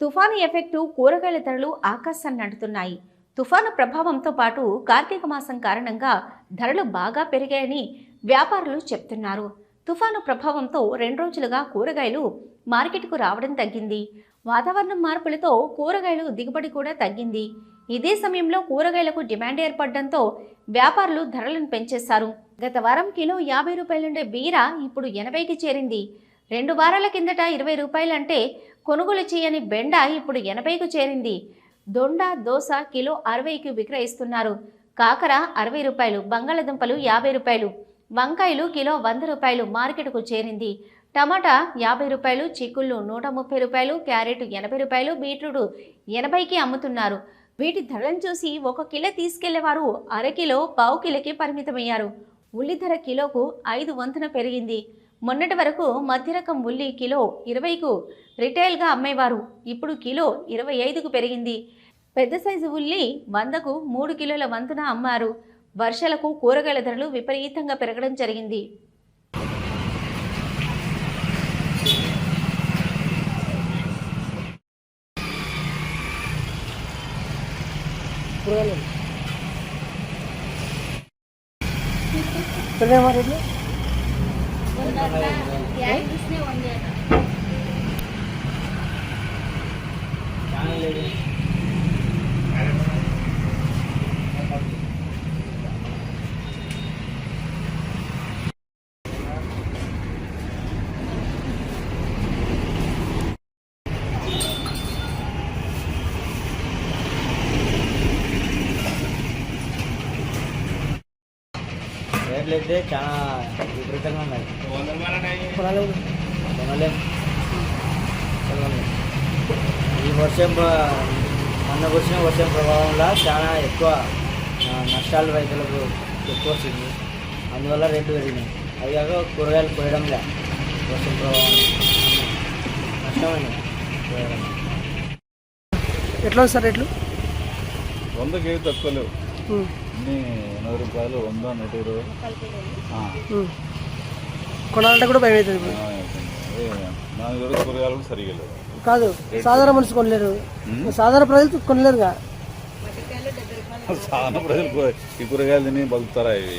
తుఫాను ఎఫెక్టు కూరగాయల ధరలు ఆకాశాన్ని అంటుతున్నాయి. తుఫాను ప్రభావంతో పాటు కార్తీక మాసం కారణంగా ధరలు బాగా పెరిగాయని వ్యాపారులు చెప్తున్నారు. తుఫాను ప్రభావంతో రెండు రోజులుగా కూరగాయలు మార్కెట్కు రావడం తగ్గింది. వాతావరణం మార్పులతో కూరగాయలు దిగుబడి కూడా తగ్గింది. ఇదే సమయంలో కూరగాయలకు డిమాండ్ ఏర్పడడంతో వ్యాపారులు ధరలను పెంచేశారు. గత వారం కిలో యాభై రూపాయలుండే బీర ఇప్పుడు ఎనభైకి చేరింది. రెండు వారాల కిందట ఇరవై రూపాయలంటే కొనుగోలు చేయని బెండ ఇప్పుడు ఎనభైకు చేరింది. దొండ దోస కిలో అరవైకి విక్రయిస్తున్నారు. కాకర అరవై రూపాయలు బంగాళదుంపలు యాభై రూపాయలు వంకాయలు కిలో వంద రూపాయలు మార్కెట్కు చేరింది. టమాటా యాభై రూపాయలు చిక్కుళ్ళు నూట ముప్పై రూపాయలు క్యారెట్ ఎనభై రూపాయలు బీట్రూట్ ఎనభైకి అమ్ముతున్నారు. వీటి ధరలను చూసి ఒక కిలో తీసుకెళ్ళేవారు అరకిలో పావు కిలోకి పరిమితమయ్యారు. ఉల్లి ధర కిలోకు ఐదు వంతున పెరిగింది. మొన్నటి వరకు మధ్యరకం ఉల్లి కిలో ఇరవైకు రిటైల్గా అమ్మేవారు. ఇప్పుడు కిలో ఇరవై ఐదుకు పెరిగింది. పెద్ద సైజు ఉల్లి వందకు మూడు కిలోల వంతున అమ్మారు. వర్షాలకు కూరగాయల ధరలు విపరీతంగా పెరగడం జరిగింది. కూరగాయలు ಒಂದೇ అయితే చాలా విపరీతంగా ఉన్నాయి. ఈ వర్షం మొన్న వచ్చిన వర్షం ప్రభావంలో చాలా ఎక్కువ నష్టాలు రైతులకు ఎక్కువ వచ్చింది. అందువల్ల రేట్లు పెరిగినాయి. అది కాక కూరగాయలు పోయడం లే. వర్షం ప్రభావం నష్టమైనది పోయడం ఎట్లా సార్ రేట్లు? వందకి ఏవి తక్కువ లేవు. ఎనభై రూపాయలు వంద నూట ఇరవై. కొనాలంటే కూడా భయం అవుతుంది కూరగాయలు కూడా సరిగా లేవు. కాదు సాధారణ మనిషి కొనలేరు. సాధారణ ప్రజలు కొనలేరుగా. చాలా ప్రజలు ఈ కూరగాయలు తిని బతుకుతారా ఇవి?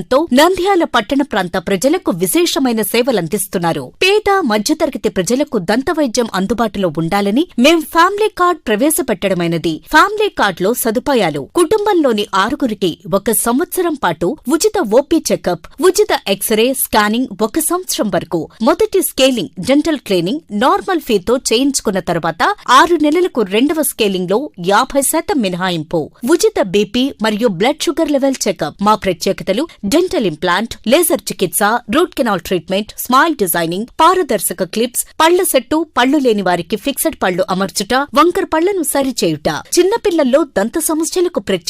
అనుభవంతో నంద్యాల పట్టణ ప్రాంత ప్రజలకు విశేషమైన సేవలందిస్తున్నారు. పేద మధ్యతరగతి ప్రజలకు దంత వైద్యం అందుబాటులో ఉండాలని మేం ఫ్యామిలీ కార్డ్ ప్రవేశపెట్టడమైనది. ఫ్యామిలీ కార్డ్లో సదుపాయాలు కుటుంబంలోని ఆరుగురికి ఒక సంవత్సరం పాటు ఉచిత ఓపీ చెకప్ ఉచిత ఎక్స్రే స్కానింగ్ ఒక సంవత్సరం వరకు. మొదటి స్కేలింగ్ డెంటల్ క్లీనింగ్ నార్మల్ ఫీతో చేయించుకున్న తర్వాత ఆరు నెలలకు రెండవ స్కేలింగ్లో యాభై శాతం మినహాయింపు. ఉచిత బీపీ మరియు బ్లడ్ షుగర్ లెవెల్ చెకప్. మా ప్రత్యేకతలు డెంటల్ ఇంప్లాంట్ లేజర్ చికిత్స root canal treatment smile designing పారదర్శక క్లిప్స్ పళ్ళ సెట్టు పళ్ళు లేని వారికి ఫిక్సెడ్ పళ్ళు అమర్చుట వంకర పళ్ళను సరిచేయుట. చిన్నపిల్లల్లో దంత సమస్యలకు ప్రత్యేక